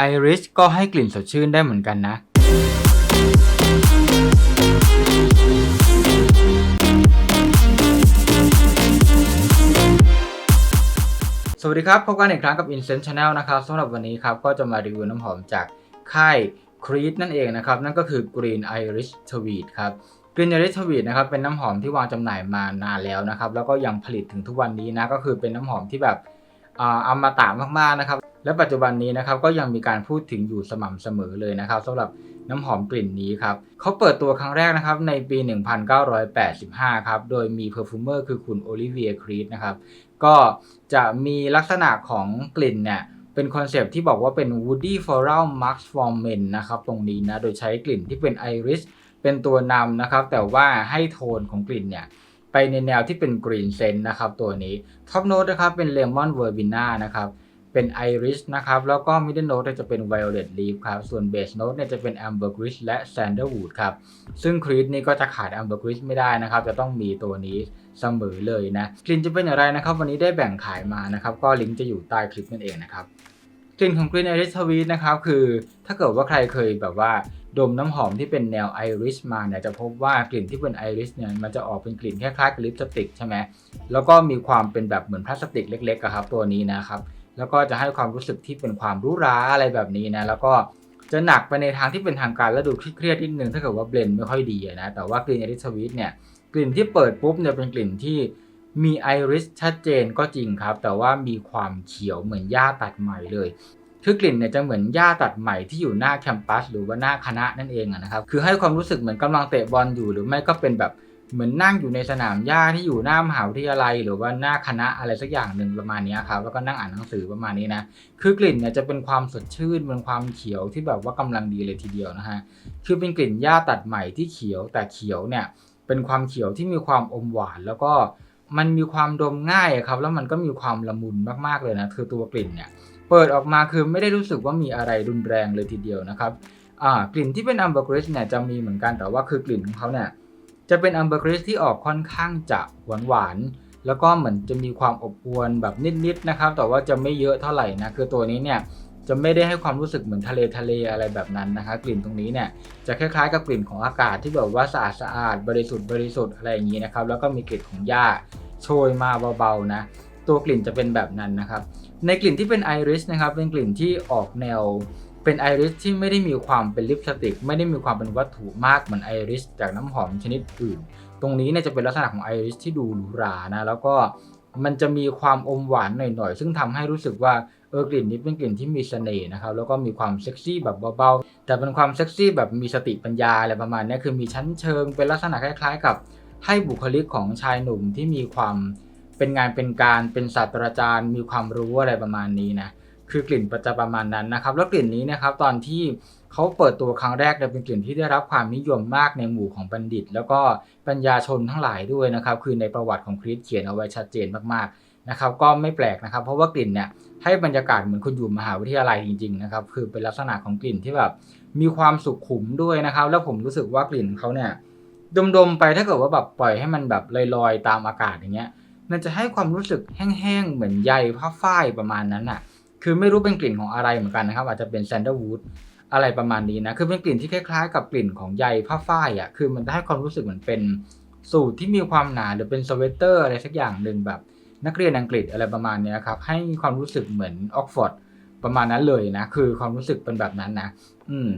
ไอริสก็ให้กลิ่นสดชื่นได้เหมือนกันนะ สวัสดีครับ พบกันอีกครั้งกับ Incense Channel นะครับสำหรับวันนี้ครับ ก็จะมารีวิวน้ำหอมจากค่าย Creed นั่นเองนะครับ นั่นก็คือ Green Irish Tweed ครับ Green Irish Tweed นะครับ เป็นน้ำหอมที่วางจำหน่ายมานานแล้วนะครับ แล้วก็ยังผลิตถึงทุกวันนี้นะ ก็คือเป็นน้ำหอมที่แบบอ่าอมตะมากๆนะครับ และปัจจุบันนี้นะครับก็ยังมีการพูดถึงอยู่สม่ำเสมอเลยนะครับสำหรับน้ำหอมกลิ่นนี้ครับเขาเปิดตัวครั้งแรกนะครับในปี 1985 ครับโดยมีเพอร์ฟูเมอร์คือคุณโอลิเวียครีดนะครับก็จะมีลักษณะของกลิ่นเนี่ยเป็นคอนเซปที่บอกว่าเป็น Woody Floral Max for Men นะครับตรงนี้นะโดยใช้กลิ่นที่เป็นไอริสเป็นตัวนำนะครับแต่ว่าให้โทนของกลิ่นเนี่ยไปในแนวที่เป็นกรีนเซนนะครับตัวนี้ท็อปโน้ตนะครับเป็นเลมอนเวอร์บิน่านะครับ เป็นไอริสนะครับ แล้วก็มิดเดิลโน้ตจะเป็นไวโอเลตลีฟครับ ส่วนเบสโน้ตเนี่ยจะเป็นแอมเบอร์กริชและแซนเดอร์วูดครับ ซึ่งครีสนี่ก็จะขาดแอมเบอร์กริชไม่ได้นะครับ จะต้องมีตัวนี้เสมอเลยนะกลิ่นจะเป็นอย่างไรนะครับ วันนี้ได้แบ่งขายมานะครับ ก็ลิงก์จะอยู่ใต้คลิปนั่นเองนะครับกลิ่นของ Green Iris Sweet นะครับคือถ้าเกิดว่าใครเคยแบบว่าดมน้ำหอมที่เป็นแนวไอริสมาเนี่ยจะพบว่ากลิ่นที่เป็นไอริสเนี่ยมันจะออกเป็นกลิ่นคล้ายๆกับลิปสติกใช่ไหมแล้วก็มีความเป็นแบบเหมือนพลาสติกเล็กๆครับตัวนี้นะครับ แล้วก็จะให้ความรู้สึกที่เป็นความรู้ราอะไรแบบนี้นะ แล้วก็จะหนักไปในทางที่เป็นทางการและดูเครียดนิดนึงถ้าเกิดว่าเบลนไม่ค่อยดีนะ แต่ว่ากลิ่น Iris Sweet เนี่ยกลิ่นที่เปิดปุ๊บเนี่ยเป็นกลิ่นที่มีไอริสชัดเจนก็จริงครับ แต่ว่ามีความเขียวเหมือนหญ้าตัดใหม่เลย คือกลิ่นเนี่ยจะเหมือนหญ้าตัดใหม่ที่อยู่หน้าแคมปัสหรือว่าหน้าคณะนั่นเองนะครับ คือให้ความรู้สึกเหมือนกำลังเตะบอลอยู่หรือไม่ก็เป็นแบบ เหมือนนั่งอยู่ในสนามหญ้าที่อยู่หน้ามหาวิทยาลัย หรือว่าหน้าคณะอะไรสักอย่างหนึ่งประมาณนี้ครับแล้วก็นั่งอ่านหนังสือประมาณนี้นะคือกลิ่นเนี่ยจะเป็นความสดชื่นเป็นความเขียวที่แบบว่ากำลังดีเลยทีเดียวนะฮะคือเป็นกลิ่นหญ้าตัดใหม่ที่เขียวแต่เขียวเนี่ยเป็นความเขียวที่มีความอมหวาน แล้วก็มันมีความดมง่ายครับ แล้วมันก็มีความละมุนมากๆเลยนะคือตัวกลิ่นเนี่ยเปิดออกมาคือไม่ได้รู้สึกว่ามีอะไรรุนแรงเลยทีเดียวนะครับกลิ่นที่เป็นอัมเบอร์กริสเนี่ยจะมีเหมือนกันแต่ว่าคือกลิ่นของเขาเนี่ย จะเป็นอัมเบอร์กริสที่ออกค่อนข้างจะหวานหวานแล้วก็เหมือนจะมีความอบอวลแบบนิดๆนะครับ แต่ว่าจะไม่เยอะเท่าไหร่นะ คือตัวนี้เนี่ยจะไม่ได้ให้ความรู้สึกเหมือนทะเลทะเลอะไรแบบนั้นนะคะ กลิ่นตรงนี้เนี่ยจะคล้ายๆกับกลิ่นของอากาศที่แบบว่าสะอาดสะอาดบริสุทธิ์บริสุทธิ์อะไรอย่างนี้นะครับ แล้วก็มีกลิ่นของหญ้าโชยมาเบาๆนะ ตัวกลิ่นจะเป็นแบบนั้นนะครับ ในกลิ่นที่เป็นไอริสนะครับ เป็นกลิ่นที่ออกแนว เป็นไอริสที่ไม่ได้มีความเป็นลิปสติก ไม่ได้มีความเป็นวัตถุมากเหมือนไอริสจากน้ำหอมชนิดอื่น ตรงนี้เนี่ยจะเป็นลักษณะของไอริสที่ดูหรูหรานะ แล้วก็มันจะมีความอมหวานหน่อยๆ ซึ่งทำให้รู้สึกว่าเออกลิ่นนี้เป็นกลิ่นที่มีเสน่ห์นะครับ แล้วก็มีความเซ็กซี่แบบเบาๆ แต่เป็นความเซ็กซี่แบบมีสติปัญญาอะไรประมาณนี้คือมีชั้นเชิง เป็นลักษณะคล้าย ๆ กับให้บุคลิกของชายหนุ่มที่มีความเป็นงานเป็นการเป็นศาสตราจารย์ มีความรู้อะไรประมาณนี้นะ คือกลิ่นประจะประมาณนั้นนะครับ แล้วกลิ่นนี้นะครับตอนที่เขาเปิดตัวครั้งแรกเนี่ยเป็นกลิ่นที่ได้รับความนิยมมากในหมู่ของบัณฑิต แล้วก็ปัญญาชนทั้งหลายด้วยนะครับ คือในประวัติของคริสเขียนเอาไว้ชัดเจนมากๆนะครับ ก็ไม่แปลกนะครับ เพราะว่ากลิ่นเนี่ยให้บรรยากาศเหมือนคุณอยู่มหาวิทยาลัยจริงๆนะครับ คือเป็นลักษณะของกลิ่นที่แบบมีความสุขุมด้วยนะครับ แล้วผมรู้สึกว่ากลิ่นเขาเนี่ยดมๆไปถ้าเกิดว่าแบบปล่อยให้มันแบบลอยๆตามอากาศอย่างเงี้ย มันจะให้ความรู้สึกแห้งๆเหมือนใยผ้าฝ้ายประมาณนั้นอะ คือไม่รู้เป็นกลิ่นของอะไรเหมือนกันนะครับ อาจจะเป็นแซนเดอร์วูดอะไรประมาณนี้นะ คือเป็นกลิ่นที่คล้ายๆ กับกลิ่นของใยผ้าฝ้ายอะ คือมันให้ความรู้สึกเหมือนเป็นสูตรที่มีความหนาหรือเป็นสเวตเตอร์อะไรสักอย่างหนึ่งแบบนักเรียนอังกฤษอะไรประมาณนี้ครับ ให้ความรู้สึกเหมือนออกฟอร์ดประมาณนั้นเลยนะ คือความรู้สึกเป็นแบบนั้นนะ อืม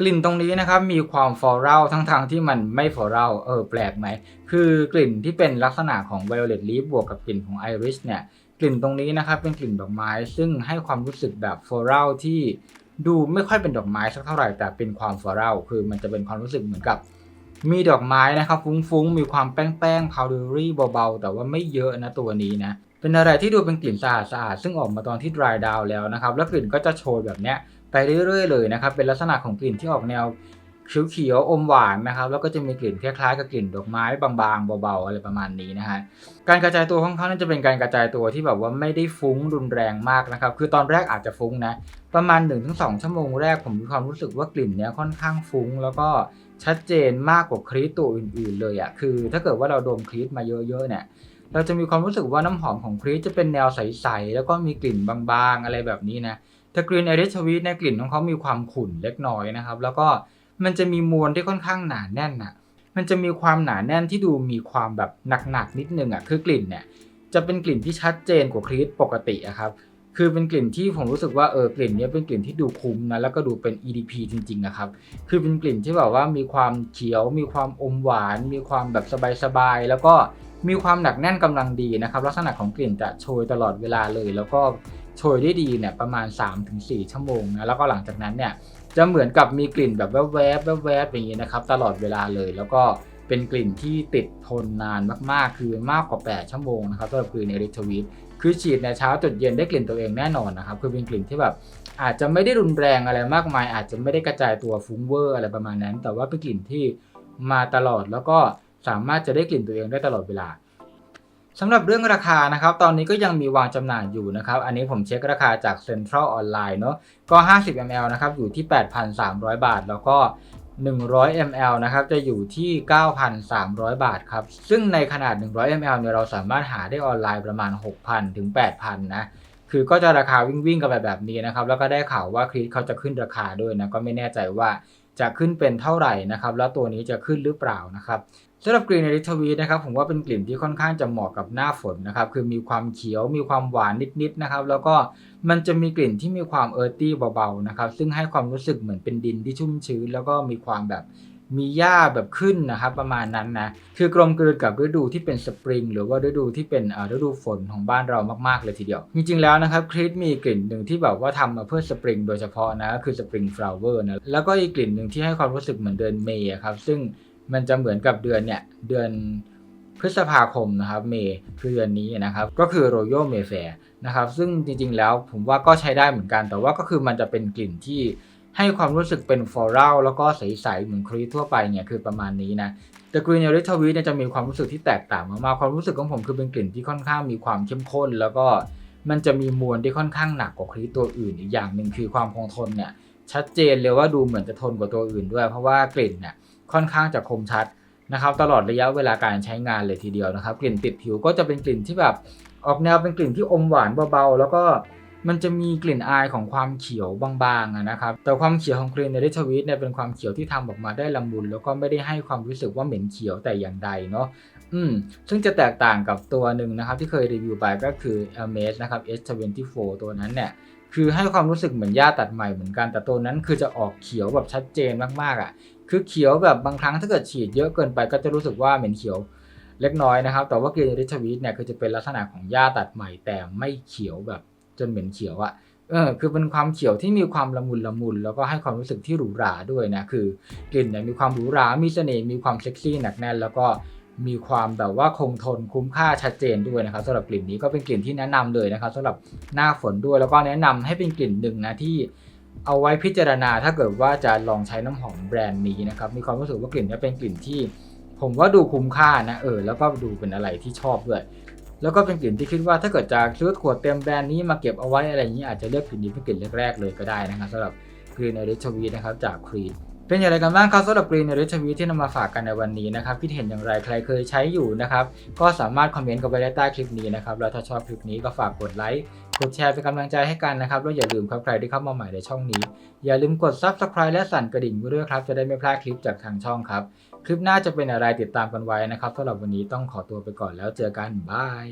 กลิ่นตรงนี้นะครับ มีความฟลอรัลทั้งๆที่มันไม่ฟลอรัลเออ แปลกไหม คือกลิ่นที่เป็นลักษณะของ violet leaf บวกกับกลิ่นของ iris เนี่ย กลิ่นตรงนี้นะครับเป็นกลิ่นดอกไม้ ซึ่งให้ความรู้สึกแบบฟลอรัลที่ดูไม่ค่อยเป็นดอกไม้สักเท่าไหร่แต่เป็นความฟลอรัลคือมันจะเป็นความรู้สึกเหมือนกับ มีดอกไม้นะครับ ฟุ้งๆ มีความแป้งๆ powdery เบาๆ แต่ว่าไม่เยอะนะตัวนี้นะเป็นอะไรที่ดูเป็นกลิ่นสะอาดๆซึ่งออกมาตอนที่ dry down แล้วนะครับ แล้วกลิ่นก็จะโชยแบบเนี้ยไปเรื่อยๆเลยนะครับ เป็นลักษณะของกลิ่นที่ออกแนว เขียวๆอมหวานนะครับ แล้วก็จะมีกลิ่นคล้ายๆกับกลิ่นดอกไม้บางๆเบาๆอะไรประมาณนี้นะฮะการกระจายตัวของเขาน่าจะเป็นการกระจายตัวที่แบบว่าไม่ได้ฟุ้งรุนแรงมากนะครับ คือตอนแรกอาจจะฟุ้งนะ ประมาณ 1-2 ชั่วโมงแรกผมมีความรู้สึกว่ากลิ่นเนี้ยค่อนข้างฟุ้ง แล้วก็ชัดเจนมากกว่าครีสตัวอื่น ๆ เลยอะคือ ถ้าเกิดว่าเราดมครีสมาเยอะๆเนี่ยเราจะมีความรู้สึกว่าน้ำหอมของครีสจะเป็นแนวใสๆแล้วก็มีกลิ่นบางๆอะไรแบบนี้นะแต่กรีนไอริชวีตในยกลิ่นของเขามีความขุ่นเล็กน้อยนะครับ แล้วก็ มันจะมีมวลที่ค่อนข้างหนาแน่นอะมันจะมีความหนาแน่นที่ดูมีความแบบหนักๆนิดนึงอะคือกลิ่นเนี่ยจะเป็นกลิ่นที่ชัดเจนกว่าครีสปกติอะครับคือเป็นกลิ่นที่ผมรู้สึกว่าเออกลิ่นนี้เป็นกลิ่นที่ดูคุ้มนะแล้วก็ดูเป็น EDP จริงๆนะครับคือเป็นกลิ่นที่แบบว่ามีความเขียว มีความอมหวาน มีความแบบสบายๆแล้วก็มีความหนักแน่นกำลังดีนะครับลักษณะของกลิ่นจะโชยตลอดเวลาเลย แล้วก็ โชยได้ดีเนี่ยประมาณ 3-4 ชั่วโมงนะแล้วก็หลังจากนั้นเนี่ยจะเหมือนกับมีกลิ่นแบบแวบๆแวบๆอย่างนี้นะครับตลอดเวลาเลยแล้วก็เป็นกลิ่นที่ติดทนนานมากๆ คือมากกว่า 8 ชั่วโมงนะครับสำหรับกลิ่นเอริทวีตคือฉีดในเช้าจดเย็นได้กลิ่นตัวเองแน่นอนนะครับคือเป็นกลิ่นที่แบบอาจจะไม่ได้รุนแรงอะไรมากมาย อาจจะไม่ได้กระจายตัวฟุ้งเวอร์อะไรประมาณนั้น แต่ว่าเป็นกลิ่นที่มาตลอดแล้วก็สามารถจะได้กลิ่นตัวเองได้ตลอดเวลา สำหรับเรื่องราคานะครับ ตอนนี้ก็ยังมีวางจำหน่ายอยู่นะครับ อันนี้ผมเช็คราคาจาก Central Online เนอะก็ 50 ml นะครับ อยู่ที่ 8,300 บาท แล้วก็ 100 ml นะครับ จะอยู่ที่ 9,300 บาทครับ ซึ่งในขนาด 100 ml เนี่ยเราสามารถหาได้ออนไลน์ประมาณ 6,000 ถึง 8,000 นะ คือก็จะราคาวิ่งวิ่งๆกันไปแบบนี้นะครับ แล้วก็ได้ข่าวว่าครีสเขาจะขึ้นราคาด้วยนะ ก็ไม่แน่ใจว่าจะขึ้นเป็นเท่าไหร่นะครับ แล้วตัวนี้จะขึ้นหรือเปล่านะครับ สำหรับกรีนในริทวีนะครับผมว่าเป็นกลิ่นที่ค่อนข้างจะเหมาะกับหน้าฝนนะครับคือมีความเขียวมีความหวานนิดๆนะครับแล้วก็มันจะมีกลิ่นที่มีความเออร์ตี้เบาๆนะครับซึ่งให้ความรู้สึกเหมือนเป็นดินที่ชุ่มชื้น แล้วก็มีความแบบมีหญ้าแบบขึ้นนะครับประมาณนั้นนะคือกลมกลืนกับฤดูที่เป็นสปริงหรือว่าฤดูที่เป็นฤดูฝนของบ้านเรามากๆเลยทีเดียว จริงๆแล้วนะครับคริสมีกลิ่นหนึ่งที่แบบว่าทำมาเพื่อสปริงโดยเฉพาะนะคือสปริงฟลาวเวอร์นะแล้วก็อีกกลิ่นหนึ่งที่ให้ความรู้สึกเหมือนเดือนเมย์ครับซึ่ง มันจะเหมือนกับเดือนเนี่ยเดือนพฤษภาคมนะครับเมย์คือเดือนนี้นะครับก็คือ Royal Mayfair นะครับซึ่งจริงๆแล้วผมว่าก็ใช้ได้เหมือนกัน แต่ว่าก็คือมันจะเป็นกลิ่นที่ให้ความรู้สึกเป็นฟลอรัลแล้วก็ใสๆเหมือนครีทั่วไปเนี่ยคือประมาณนี้นะแต่กรีนเอริทวีเนี่ยจะมีความรู้สึกที่แตกต่างมากๆความรู้สึกของผมคือเป็นกลิ่นที่ค่อนข้างมีความเข้มข้น แล้วก็มันจะมีมวลที่ค่อนข้างหนักกว่าครีตัวอื่นอีกอย่างหนึ่งคือความคงทนเนี่ยชัดเจนเลยว่าดูเหมือนจะทนกว่าตัวอื่นด้วย เพราะว่ากลิ่นเนี่ย ค่อนข้างจะคมชัดนะครับตลอดระยะเวลาการใช้งานเลยทีเดียวนะครับ กลิ่นติดผิวก็จะเป็นกลิ่นที่แบบออกแนวเป็นกลิ่นที่อมหวานเบาๆ แล้วก็มันจะมีกลิ่นอายของความเขียวบางๆนะครับ แต่ความเขียวของกรีนเอริทวีเนี่ยเป็นความเขียวที่ทำออกมาได้ละมุนแล้วก็ไม่ได้ให้ความรู้สึกว่าเหม็นเขียวแต่อย่างใดเนาะ อืม ซึ่งจะแตกต่างกับตัวหนึ่งนะครับที่เคยรีวิวไปก็คือ a m a z นะครับ S24 ตัวนั้นเนี่ยคือให้ความรู้สึกเหมือนหญ้าตัดใหม่เหมือนกันแต่ตัวนั้นคือจะออกเขียวแบบชัดเจนมากๆอะ คือเขียวแบบบางครั้งถ้าเกิดฉีดเยอะเกินไปก็จะรู้สึกว่าเหม็นเขียวเล็กน้อยนะครับ แต่ว่ากรีนริชวีตเนี่ยคือจะเป็นลักษณะของหญ้าตัดใหม่แต่ไม่เขียวแบบจนเหม็นเขียวอะเออคือเป็นความเขียวที่มีความละมุนละมุนแล้วก็ให้ความรู้สึกที่หรูหราด้วยนะคือกลิ่นเนี่ยมีความหรูหรามีเสน่ห์มีความเซ็กซี่หนักแน่น แล้วก็มีความแบบว่าคงทนคุ้มค่าชัดเจนด้วยนะครับสำหรับกลิ่นนี้ก็เป็นกลิ่นที่แนะนำเลยนะครับสำหรับหน้าฝนด้วยแล้วก็แนะนำให้เป็นกลิ่นหนึ่งนะที่ เอาไว้พิจารณาถ้าเกิดว่าจะลองใช้น้ำหอมแบรนด์นี้นะครับ มีความรู้สึกว่ากลิ่นนี้เป็นกลิ่นที่ ผมว่าดูคุ้มค่านะเออแล้วก็ดูเป็นอะไรที่ชอบด้วยแล้วก็เป็นกลิ่นที่คิดว่าถ้าเกิดจะซื้อขวดเต็มแบรนด์นี้มาเก็บเอาไว้อะไรอย่างนี้อาจจะเลือกกลิ่นนี้เป็นกลิ่นแรกๆเลยก็ได้นะครับสำหรับกรีนอริชวีนะครับจากครีดเป็นอย่างไรกันบ้างครับสำหรับกรีนอริชวีที่นำมาฝากกันในวันนี้นะครับคิดเห็นอย่างไรใครเคยใช้อยู่นะครับก็สามารถคอมเมนต์กันไว้ใต้คลิปนี้นะครับแล้วถ้าชอบคลิปนี้ก็ฝากกดไลค์ ดแชร์เป็นกำลังใจให้กันนะครับ แล้วอย่าลืมครับใครที่เข้ามาใหม่ในช่องนี้ อย่าลืมกด Subscribe และสั่นกระดิ่งไว้ด้วยครับ จะได้ไม่พลาดคลิปจากทางช่องครับ คลิปหน้าจะเป็นอะไรติดตามกันไว้นะครับสำหรับวันนี้ต้องขอตัวไปก่อนแล้วเจอกันบาย